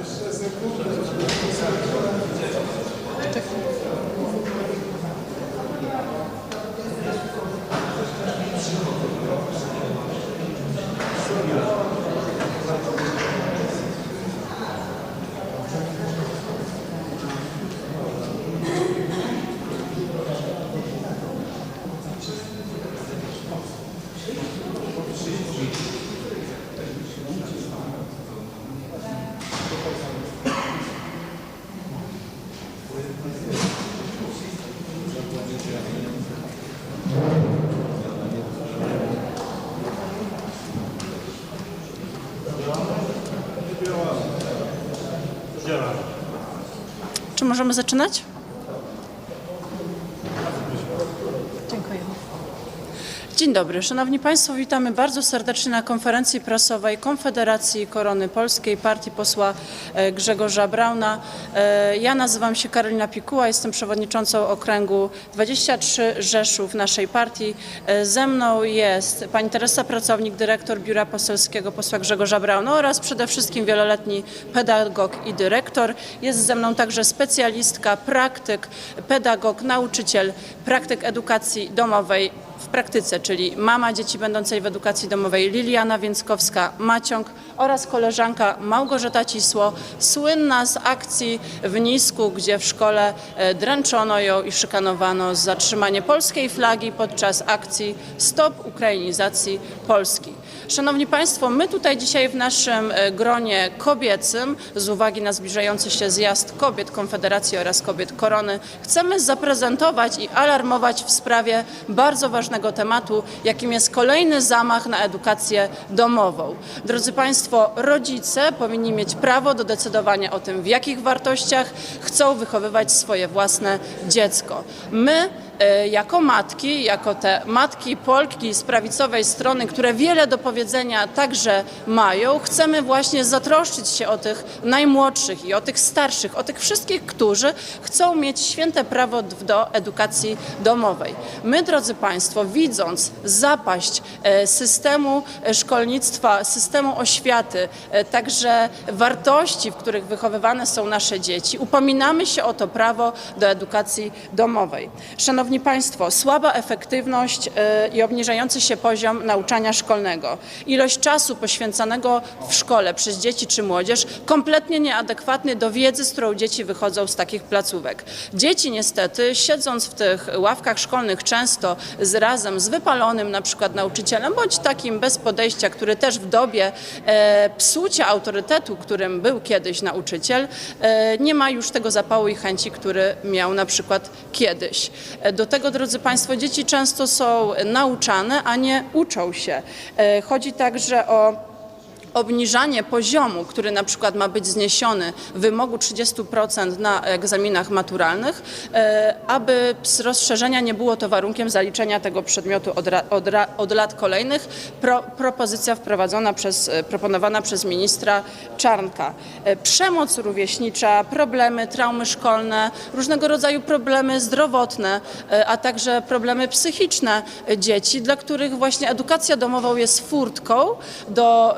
Czy możemy zaczynać? Dzień dobry, Szanowni Państwo, witamy bardzo serdecznie na konferencji prasowej Konfederacji Korony Polskiej, partii posła e, Grzegorza Brauna. E, Ja nazywam się Karolina Pikuła, jestem przewodniczącą okręgu 23 Rzeszów naszej partii. E, Ze mną jest pani Teresa Pracownik, dyrektor Biura Poselskiego posła Grzegorza Brauna oraz przede wszystkim wieloletni pedagog i dyrektor. Jest ze mną także specjalistka, praktyk, pedagog, nauczyciel, praktyk edukacji domowej w praktyce, czyli mama dzieci będącej w edukacji domowej Liliana Więckowska-Maciąg oraz koleżanka Małgorzata Cisło, słynna z akcji w Nisku, gdzie w szkole e, dręczono ją i szykanowano za trzymanie polskiej flagi podczas akcji Stop Ukrainizacji Polski. Szanowni Państwo, my tutaj dzisiaj w naszym e, gronie kobiecym, z uwagi na zbliżający się zjazd kobiet Konfederacji oraz kobiet Korony, chcemy zaprezentować i alarmować w sprawie bardzo ważnego tematu, jakim jest kolejny zamach na edukację domową. Drodzy Państwo, rodzice powinni mieć prawo do decydowania o tym, w jakich wartościach chcą wychowywać swoje własne dziecko. My jako matki, jako te matki Polki z prawicowej strony, które wiele do powiedzenia także mają, chcemy właśnie zatroszczyć się o tych najmłodszych i o tych starszych, o tych wszystkich, którzy chcą mieć święte prawo do edukacji domowej. My, drodzy Państwo, widząc zapaść e, systemu e, szkolnictwa, systemu oświaty, e, także wartości, w których wychowywane są nasze dzieci, upominamy się o to prawo do edukacji domowej. Szanowni Państwo, słaba efektywność e, i obniżający się poziom nauczania szkolnego, ilość czasu poświęcanego w szkole przez dzieci czy młodzież kompletnie nieadekwatny do wiedzy, z którą dzieci wychodzą z takich placówek. Dzieci niestety, siedząc w tych ławkach szkolnych często z razem z wypalonym na przykład nauczycielem, bądź takim bez podejścia, który też w dobie e, psucia autorytetu, którym był kiedyś nauczyciel, e, nie ma już tego zapału i chęci, który miał na przykład kiedyś. Do tego, drodzy Państwo, dzieci często są nauczane, a nie uczą się. E, Chodzi także o obniżanie poziomu, który na przykład ma być zniesiony, wymogu 30% na egzaminach maturalnych, e, aby z rozszerzenia nie było to warunkiem zaliczenia tego przedmiotu od, od, od lat kolejnych. Pro, propozycja wprowadzona przez, e, proponowana przez ministra Czarnka. E, Przemoc rówieśnicza, problemy, traumy szkolne, różnego rodzaju problemy zdrowotne, a także problemy psychiczne dzieci, dla których właśnie edukacja domową jest furtką do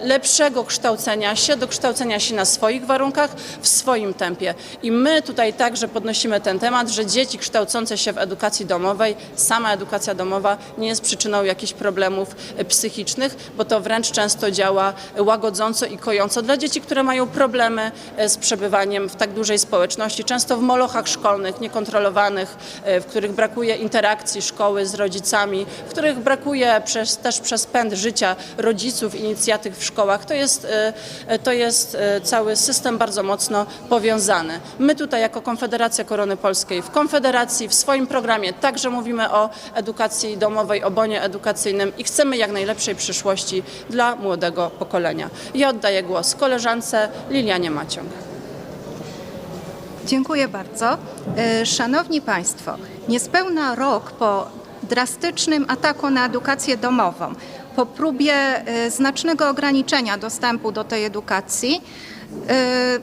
lepszego kształcenia się, do kształcenia się na swoich warunkach, w swoim tempie. I my tutaj także podnosimy ten temat, że dzieci kształcące się w edukacji domowej, sama edukacja domowa nie jest przyczyną jakichś problemów e, psychicznych, bo to wręcz często działa łagodząco i kojąco dla dzieci, które mają problemy e, z przebywaniem w tak dużej społeczności, często w molochach szkolnych, niekontrolowanych, e, w których brakuje interakcji szkoły z rodzicami, w których brakuje przez, też przez pęd życia rodziców, inicjatyw w szkołach. To jest, e, to jest e, cały system bardzo mocno powiązany. My tutaj jako Konfederacja Korony Polskiej w Konfederacji, w swoim programie także mówimy o edukacji domowej, o bonie edukacyjnym i chcemy jak najlepszej przyszłości dla młodego pokolenia. Ja oddaję głos koleżance Lilianie Maciąg. Dziękuję bardzo. Szanowni Państwo, niespełna rok po drastycznym ataku na edukację domową, po próbie e, znacznego ograniczenia dostępu do tej edukacji, e,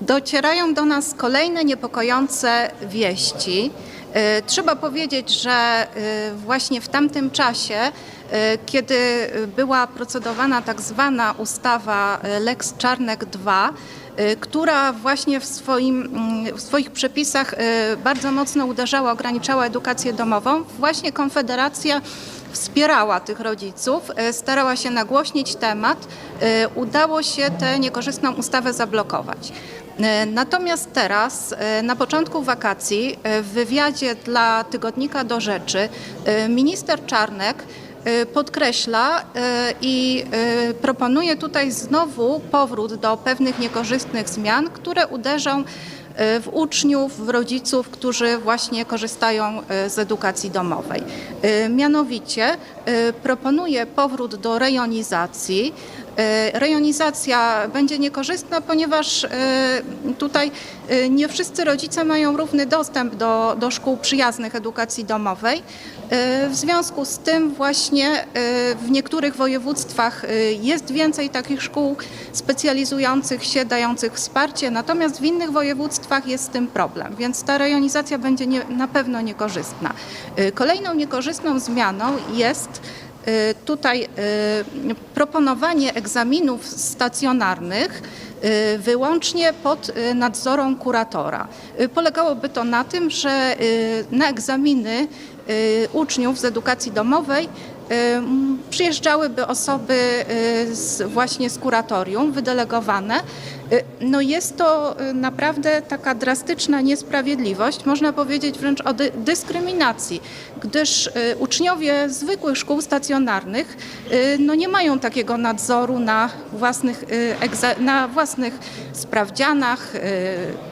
docierają do nas kolejne niepokojące wieści. E, Trzeba powiedzieć, że właśnie w tamtym czasie kiedy była procedowana tak zwana ustawa Lex Czarnek II, która właśnie w, swoim, mm, w swoich przepisach e, bardzo mocno uderzała, ograniczała edukację domową, właśnie Konfederacja wspierała tych rodziców, e, starała się nagłośnić temat. Udało się tę niekorzystną ustawę zablokować. Natomiast teraz, na początku wakacji, w wywiadzie dla tygodnika do rzeczy, minister Czarnek podkreśla e, i e, proponuje tutaj znowu powrót do pewnych niekorzystnych zmian, które uderzą w uczniów, w rodziców, którzy właśnie korzystają z edukacji domowej. Mianowicie proponuje powrót do rejonizacji. E, Rejonizacja będzie niekorzystna, ponieważ e, tutaj nie wszyscy rodzice mają równy dostęp do, do szkół przyjaznych edukacji domowej. W związku z tym właśnie w niektórych województwach jest więcej takich szkół specjalizujących się, dających wsparcie, natomiast w innych województwach jest z tym problem, więc ta rejonizacja będzie nie, na pewno niekorzystna. Kolejną niekorzystną zmianą jest e, tutaj e, proponowanie egzaminów stacjonarnych e, wyłącznie pod nadzorem kuratora. Polegałoby to na tym, że na egzaminy uczniów z edukacji domowej przyjeżdżałyby osoby e, z, właśnie z kuratorium wydelegowane. E, No jest to e, naprawdę taka drastyczna niesprawiedliwość, można powiedzieć wręcz o dy- dyskryminacji, gdyż uczniowie zwykłych szkół stacjonarnych no nie mają takiego nadzoru na własnych, na własnych sprawdzianach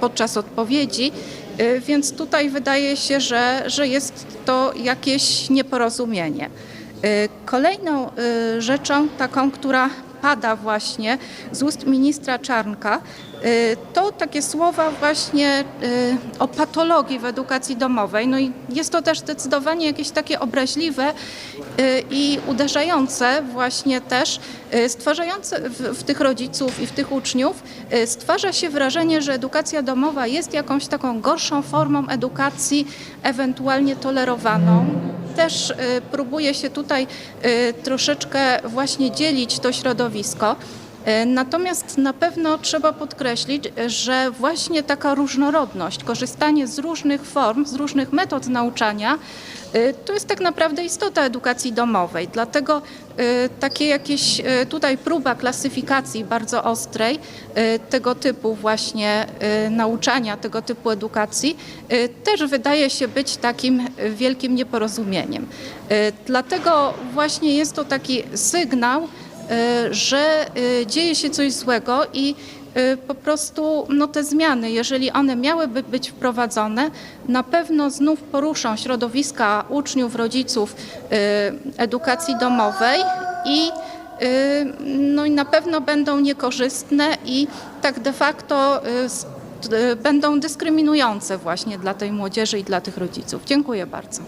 podczas odpowiedzi. Więc tutaj wydaje się, że, że jest to jakieś nieporozumienie. E, Kolejną e, rzeczą taką, która pada właśnie z ust ministra Czarnka, e, to takie słowa właśnie o patologii w edukacji domowej. No i jest to też zdecydowanie jakieś takie obraźliwe i uderzające właśnie też, stwarzające w, w tych rodziców i w tych uczniów, stwarza się wrażenie, że edukacja domowa jest jakąś taką gorszą formą edukacji, ewentualnie tolerowaną też y, próbuje się tutaj y, troszeczkę właśnie dzielić to środowisko. Y, Natomiast na pewno trzeba podkreślić, że właśnie taka różnorodność, korzystanie z różnych form, z różnych metod nauczania, y, to jest tak naprawdę istota edukacji domowej. Dlatego y, takie jakieś tutaj próba klasyfikacji bardzo ostrej tego typu właśnie nauczania, tego typu edukacji też wydaje się być takim wielkim nieporozumieniem. Dlatego właśnie jest to taki sygnał, że y, dzieje się coś złego i y, po prostu no, te zmiany, jeżeli one miałyby być wprowadzone, na pewno znów poruszą środowiska uczniów, rodziców edukacji domowej i no i na pewno będą niekorzystne i tak de facto będą dyskryminujące właśnie dla tej młodzieży i dla tych rodziców. Dziękuję bardzo.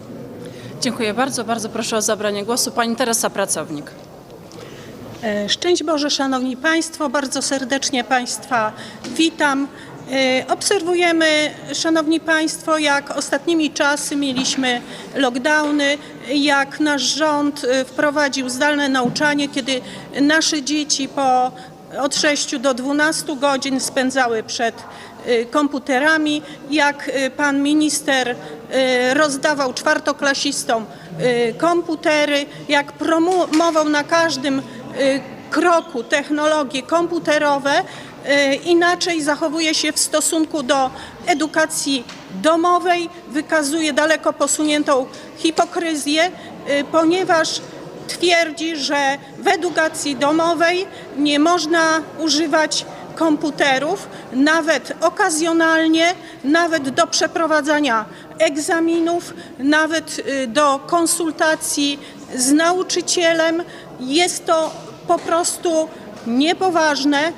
Dziękuję bardzo. Bardzo proszę o zabranie głosu pani Teresa Pracownik. E, Szczęść Boże, Szanowni Państwo, bardzo serdecznie Państwa witam. E, Obserwujemy, Szanowni Państwo, jak ostatnimi czasy mieliśmy lockdowny, jak nasz rząd e, wprowadził zdalne nauczanie, kiedy nasze dzieci po od 6 do 12 godzin spędzały przed komputerami, jak pan minister rozdawał czwartoklasistom komputery, jak promował na każdym kroku technologie komputerowe, y, inaczej zachowuje się w stosunku do edukacji domowej, wykazuje daleko posuniętą hipokryzję, y, ponieważ twierdzi, że w edukacji domowej nie można używać komputerów, nawet okazjonalnie, nawet do przeprowadzania egzaminów, nawet y, do konsultacji z nauczycielem. Jest to po prostu niepoważne y,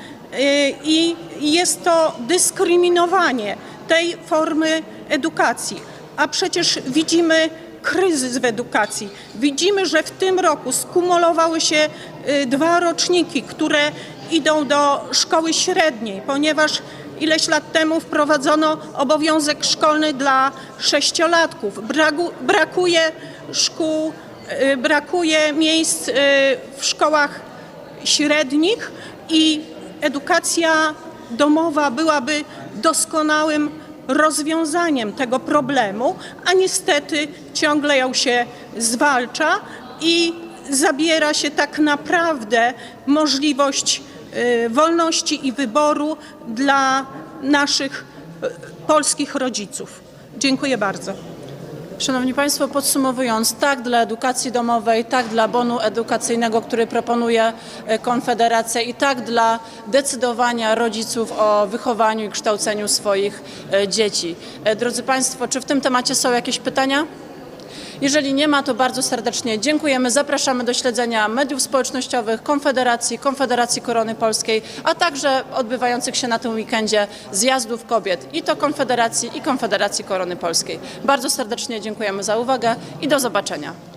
i jest to dyskryminowanie tej formy edukacji. A przecież widzimy kryzys w edukacji. Widzimy, że w tym roku skumulowały się y, dwa roczniki, które idą do szkoły średniej, ponieważ ileś lat temu wprowadzono obowiązek szkolny dla sześciolatków. Braku, brakuje szkół brakuje miejsc y, w szkołach średnich i edukacja domowa byłaby doskonałym rozwiązaniem tego problemu, a niestety ciągle ją się zwalcza i zabiera się tak naprawdę możliwość y, wolności i wyboru dla naszych y, polskich rodziców. Dziękuję bardzo. Szanowni Państwo, podsumowując, tak dla edukacji domowej, tak dla bonu edukacyjnego, który proponuje e, Konfederacja i tak dla decydowania rodziców o wychowaniu i kształceniu swoich e, dzieci. E, Drodzy Państwo, czy w tym temacie są jakieś pytania? Jeżeli nie ma, to bardzo serdecznie dziękujemy. Zapraszamy do śledzenia mediów społecznościowych Konfederacji, Konfederacji Korony Polskiej, a także odbywających się na tym weekendzie zjazdów kobiet i to Konfederacji i Konfederacji Korony Polskiej. Bardzo serdecznie dziękujemy za uwagę i do zobaczenia.